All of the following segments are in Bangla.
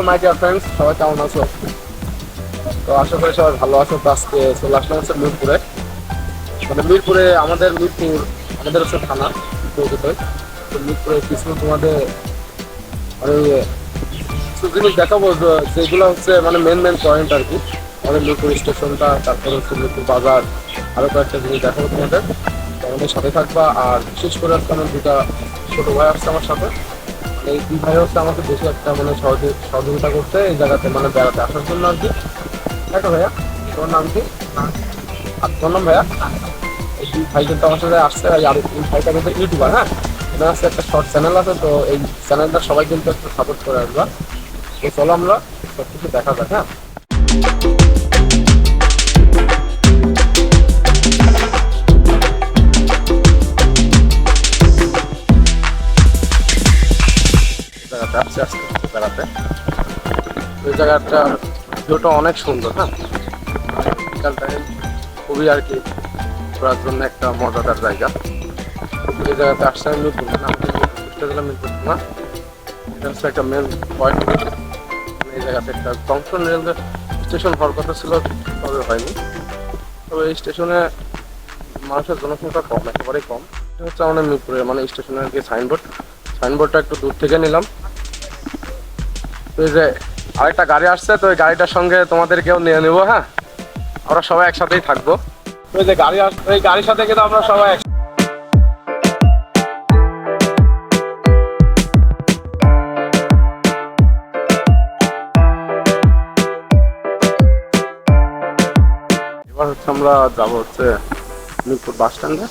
হ্যালো মাই ডিয়ার ফ্রেন্ডস সবাই কেমন আছো? তো আশা করি সবাই ভালো আছো। তো আজকে চলে আসলাম হচ্ছে মিরপুরে। মানে মিরপুরে আমাদের মিরপুর, আমাদের হচ্ছে থানা মিরপুরে তো মিরপুরে কিছু তোমাদের মানে কিছু জিনিস দেখাবো যেগুলো হচ্ছে মানে মেন মেন পয়েন্ট আর কি। আমাদের মিরপুর স্টেশনটা, তারপরে হচ্ছে মিরপুর বাজার আরও কয়েকটা জিনিস দেখাবো তোমাদের। আমাদের সাথে থাকবা, আর বিশেষ করে আজকে আমার দুটা ছোটো ভাই আসছে আমার সাথে। এই ফ্রি ফায়ার হচ্ছে আমাকে বেশি একটা মানে সহযোগি- সহযোগিতা করতে এই জায়গাতে মানে বেড়াতে আসার জন্য আর কি। দেখো ভাইয়া তোর নাম কি? আর তোর নাম ভাইয়া? এই দুই ভাই কিন্তু আমার সাথে আসছে আর এই ভাইটা কিন্তু ইউটিউবার হ্যাঁ? এনার আছে একটা শর্ট চ্যানেল আছে, তো এই চ্যানেলটা সবাই কিন্তু একটু সাপোর্ট করে আসবা। তো চলো আমরা সব কিছু দেখা যাক হ্যাঁ? জায়গাতে আসছে আসছে বেড়াতে। ওই জায়গাটা ভিউটা অনেক সুন্দর হ্যাঁ? বিকাল খুবই আর কি ঘোরার জন্য একটা মজাদার জায়গা। এই জায়গাতে আসছে আমি মিরপুর না আমাদের মিরপুর মিরপুর না এটা হচ্ছে একটা মেন পয়েন্ট এই জায়গাতে একটা জংশন রেল স্টেশন হওয়ার কথা ছিল, তবে হয়নি। তবে এই স্টেশনে মানুষের জনসংখ্যা কম, একেবারেই কম। এটা হচ্ছে আমাদের মিরপুরের মানে স্টেশনের যে সাইনবোর্ড সাইনবোর্ডটা একটু দূর থেকে নিলাম। এই যে আরেকটা গাড়ি আসছে, তো ওই গাড়িটার সঙ্গে তোমাদেরকেও নিয়ে নেব হ্যাঁ? আমরা সবাই একসাথেই থাকব। ওই যে গাড়ি আসছে ওই গাড়ির সাথে কিন্তু আমরা সবাই এবার হচ্ছে আমরা যাব হচ্ছে মিরপুর বাস স্ট্যান্ডে।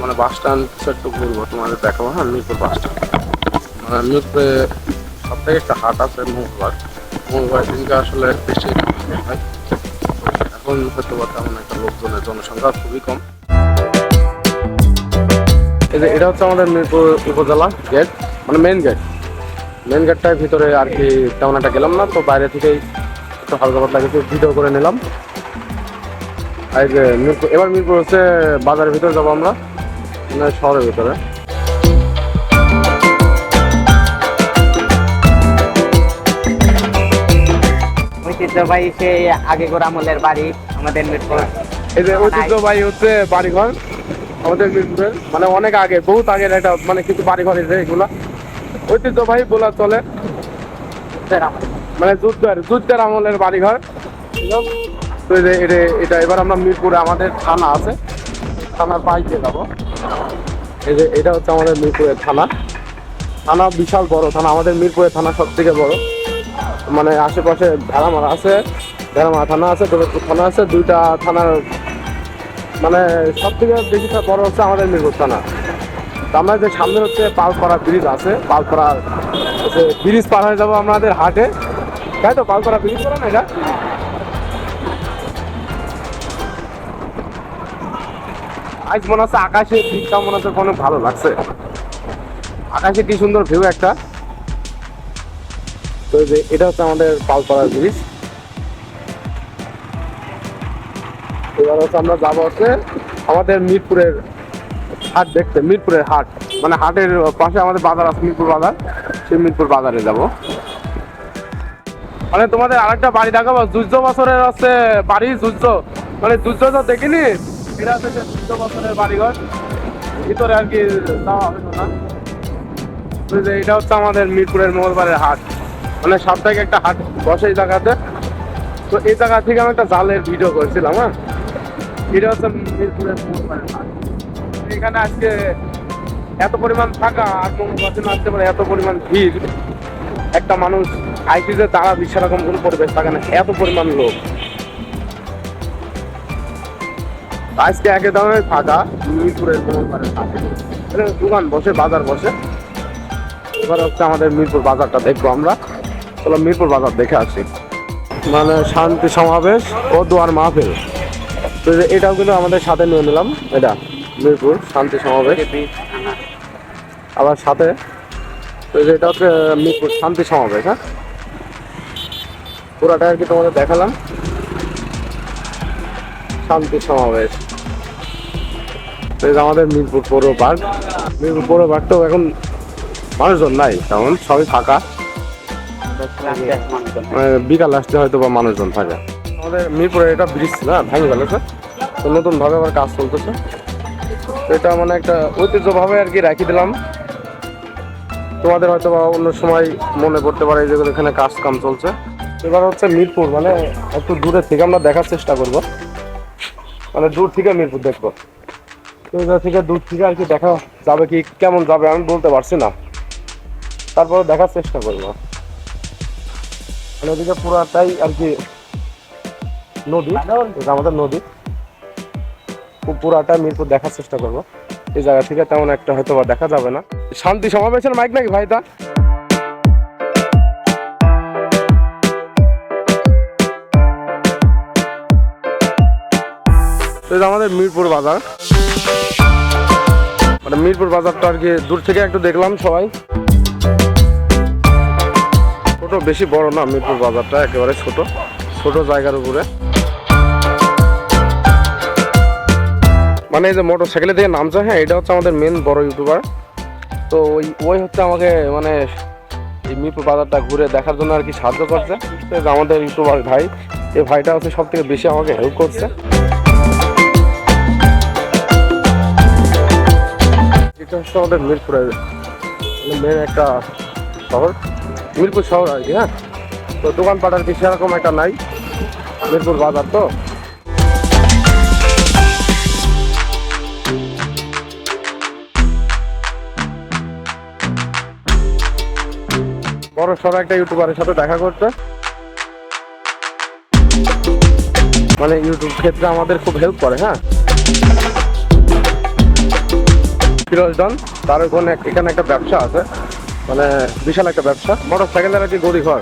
মানে বাস স্ট্যান্ড একটু ঘুরবো, তোমাদের দেখাবো হ্যাঁ মিরপুর বাস স্ট্যান্ড। মানে মিরপুরে থেকে একটা হাট আছে মঙ্গলবার। মঙ্গলবার দিনকে আসলে বেশি হয়। এখন হয়তো বা তেমন একটা লোকজনের জনসংখ্যা খুবই কম। এটা হচ্ছে আমাদের মিরপুর উপজেলা গেট মানে মেন গেট মেন গেটটার ভিতরে আর কি তেমন একটা গেলাম না, তো বাইরে থেকেই একটু হালকা পাতলা কিছু ভিডিও করে নিলাম। আর মিরপুর এবার মিরপুর হচ্ছে বাজারের ভিতরে যাব আমরা মানে শহরের ভিতরে। ঐতিহ্যবাহী সেই আগেকার আমলের বাড়ি আমাদের মিরপুর এই যে ঐতিহ্যবাহী হচ্ছে বাড়িঘর আমাদের মিরপুরের। মানে অনেক আগে বহুত আগের একটা মানে কিছু বাড়িঘর আছে এগুলা। ঐতিহ্যবাহী বলা চলে। মানে যুদ্ধের যুদ্ধের আমলের বাড়িঘর। তো এটা এটা এবার আমরা মিরপুরে আমাদের থানা আছে। থানার পাইতে যাব। এই যে এটা হচ্ছে আমাদের মিরপুরের থানা। থানা বিশাল বড় থানা আমাদের মিরপুরের থানা সব থেকে বড়। মানে আশেপাশে ভেড়ামারা আছে, ভেড়ামারা থানা আছে দৌলতপুর থানা আছে, দুইটা থানার মানে সব থেকে বেশি বড় হচ্ছে আমাদের মিরপুর থানা। আমরা যে সামনে হচ্ছে পালপাড়া ব্রিজ আছে পালপাড়া ব্রিজ পার হয়ে যাব আমাদের হাটে। তাই তো পালপাড়া ব্রিজ করে না এটা? আজ মনে হচ্ছে আকাশে দিকটা মনে হচ্ছে অনেক ভালো লাগছে। আকাশে কি সুন্দর ভিউ একটা। তো যে এটা হচ্ছে আমাদের পালপাড়া ব্রিজ এবার হচ্ছে আমরা যাব হচ্ছে আমাদের মিরপুরের হাট দেখতে, মিরপুরের হাট। মানে হাটের পাশে আমাদের বাজার আছে, মিরপুর বাজার। সেই মিরপুর বাজারে যাব। মানে তোমাদের আরেকটা বাড়ি দেখাবো দুর্য বছরের হচ্ছে বাড়ি দুর্য মানে দুর্য তো দেখিনি, এটা হচ্ছে দুর্য বছরের বাড়িঘর। ভিতরে আর কি যাওয়া হবে না। এটা হচ্ছে আমাদের মিরপুরের মঙ্গলবারের হাট। মানে সাপ্তাহিক একটা হাট বসে এই জায়গাতে। তো এই জায়গা থেকে আমি একটা জালের ভিডিও করেছিলাম হ্যাঁ? এটা হচ্ছে মিরপুরের এখানে আজকে এত পরিমাণ থাকা আর দিন আসতে পারে, এত পরিমাণ ভিড়। একটা মানুষ আইসিতে দাঁড়াবি, সেরকম কোনো পরিবেশ থাকে না, এত পরিমাণ লোক। আজকে একে দামে ফাঁকা, মিরপুরের দোকান বসে, বাজার বসে। এবার হচ্ছে আমাদের মিরপুর বাজারটা দেখব আমরা। চলো মিরপুর বাজার দেখে আসি। মানে শান্তি সমাবেশ ও দুয়ার মাহফিল। তো এটাও কিন্তু আমাদের সাথে নিয়ে নিলাম। এটা, মিরপুর শান্তি সমাবেশ। আবার সাথে, তো এটা হচ্ছে মিরপুর শান্তি সমাবেশ হ্যাঁ? পুরাটা আর কি তোমাদের দেখালাম। শান্তি সমাবেশ। আমাদের মিরপুর পৌর পার্ক মিরপুর পৌর পার্কটাও এখন মানুষজন নাই, তেমন সবই ফাঁকা। বিকাল আসতে হয়তো বা মানুষজন থাকে। আমাদের মিরপুরে এটা ব্রিজ হ্যাঁ ভেঙে গেছে তো নতুন ভাবে আবার কাজ চলতেছে। তো এটা মানে একটা ঐতিহ্যভাবে আর কি রাখি দিলাম। তোমাদের হয়তো বা অন্য সময় মনে করতে পারে যে এখানে কাজ কাম চলছে। এবার হচ্ছে মিরপুর মানে একটু দূরে থেকে আমরা দেখার চেষ্টা করব। মানে দূর থেকে মিরপুর দেখব। তো এটা থেকে দূর থেকে আর কি দেখা যাবে কি, কেমন যাবে আমি বলতে পারছি না। তারপরে দেখার চেষ্টা করব। মানে ওদিকে পুরাটাই আর কি নদী এটা আমাদের নদী। পুরাটা মিরপুর দেখার চেষ্টা করব। এই জায়গা থেকে তেমন একটা হয়তো দেখা যাবে না। শান্তি সমাবেশের মাইক নাকি ভাই তা এটা আমাদের মিরপুর বাজার। মানে মিরপুর বাজারটা আর কি দূর থেকে একটু দেখলাম সবাই। ছোট, বেশি বড় না, মিরপুর বাজারটা একেবারে ছোট ছোট জায়গার উপরে। মানে এই যে মোটর সাইকেলে দিয়ে নামছে হ্যাঁ এটা হচ্ছে আমাদের মেন বড় ইউটিউবার তো ওই ওই হচ্ছে আমাকে মানে এই মিরপুর বাজারটা ঘুরে দেখার জন্য আর কি সাহায্য করছে। আমাদের ইউটিউবার ভাই, এই ভাইটা হচ্ছে সব থেকে বেশি আমাকে হেল্প করছে। এটা হচ্ছে আমাদের মিরপুরের, মেন একটা শহর। মিরপুর শহর আর কি হ্যাঁ? তো দোকানপাট আর কি সেরকম একটা নাই, মিরপুর বাজার তো। বড় সড়ো একটা ইউটিউবারের সাথে দেখা করতে মানে ইউটিউব ক্ষেত্রে আমাদের খুব হেল্প করে হ্যাঁ? ফিরোজ তার ওখানে এখানে একটা ব্যবসা আছে। মানে বিশাল একটা ব্যবসা। মোটর সাইকেলের আর কি গড়ি ঘর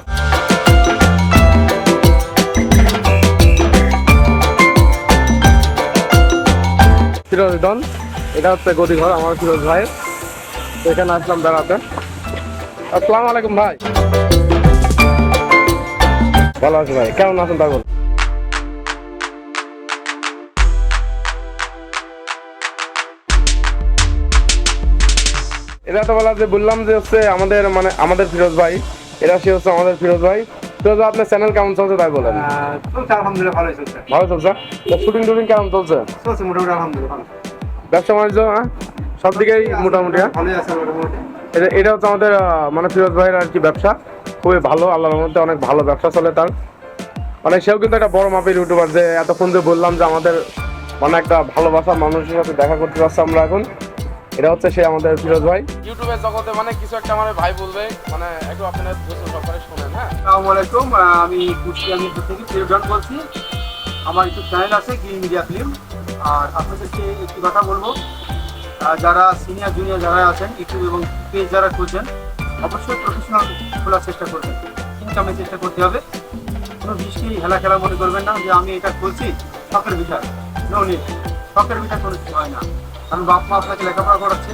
ফিরোজ ডন, এটা হচ্ছে গদি ঘর আমার ফিরোজ ভাই। এখানে আসলাম বেড়াতে। আসসালামু আলাইকুম ভাই। ভালো আছি ভাই, কেমন আছেন তারপর এটা তো বলা যে বললাম যে হচ্ছে আমাদের মানে আমাদের ফিরোজ ভাই। এরা সে হচ্ছে আমাদের ফিরোজ ভাই। ফিরোজ ভাই আপনার চ্যানেল কেমন চলছে তাই বলেন। চলছে আলহামদুলিল্লাহ ভালোই চলছে। ভালো চলছে? শুটিং টুটিং কেমন চলছে? চলছে মোটামুটি আলহামদুলিল্লাহ ভালো। ব্যবসা বাণিজ্য হ্যাঁ? সব দিকেই মোটামুটি হ্যাঁ? ভালোই আছে মোটামুটি। এটা এটা হচ্ছে আমাদের মানে ফিরোজ ভাইয়ের আর কি ব্যবসা। খুবই ভালো আল্লাহর মধ্যে অনেক ভালো ব্যবসা চলে তার। মানে সেও কিন্তু একটা বড় মাপের ইউটিউবার যে এতক্ষণ যে বললাম যে আমাদের মানে একটা ভালোবাসা মানুষের সাথে দেখা করতে পারছি আমরা এখন। এটা হচ্ছে সে আমাদের ফিরোজ ভাই। ইউটিউবের জগতে মানে কিছু একটা আমার ভাই বলবে মানে একটু আপনার ধৈর্য সহকারে শোনেন হ্যাঁ? আসসালামু আলাইকুম আমি কুষ্টিয়া মিরপুর থেকে ফিরোজন বলছি। আমার ইউটিউব চ্যানেল আছে গ্রিন মিডিয়া ফিল্ম আর আপনাদেরকে একটি কথা বলব। যারা সিনিয়র জুনিয়র যারা আছেন ইউটিউব এবং পেজ যারা খুলছেন অবশ্যই প্রফেশনাল খোলার চেষ্টা করবেন। ইনকামের চেষ্টা করতে হবে। কোনো বৃষ্টি হেলা খেলা মনে করবেন না যে আমি এটা করছি শখের বিষয় নো নিড শখের বিষয় কোনো কিছু হয় না। কারণ বাপ মা আপনাকে লেখাপড়া করাচ্ছে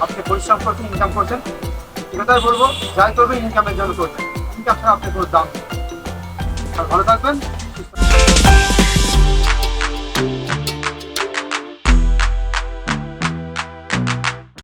আপনি পরিশ্রম করছেন ইনকাম করছেন। এটাই বলব, যাই করবেন ইনকামের জন্য করবেন। ইনকাম আপনি কোনো দাম। আর ভালো থাকবেন।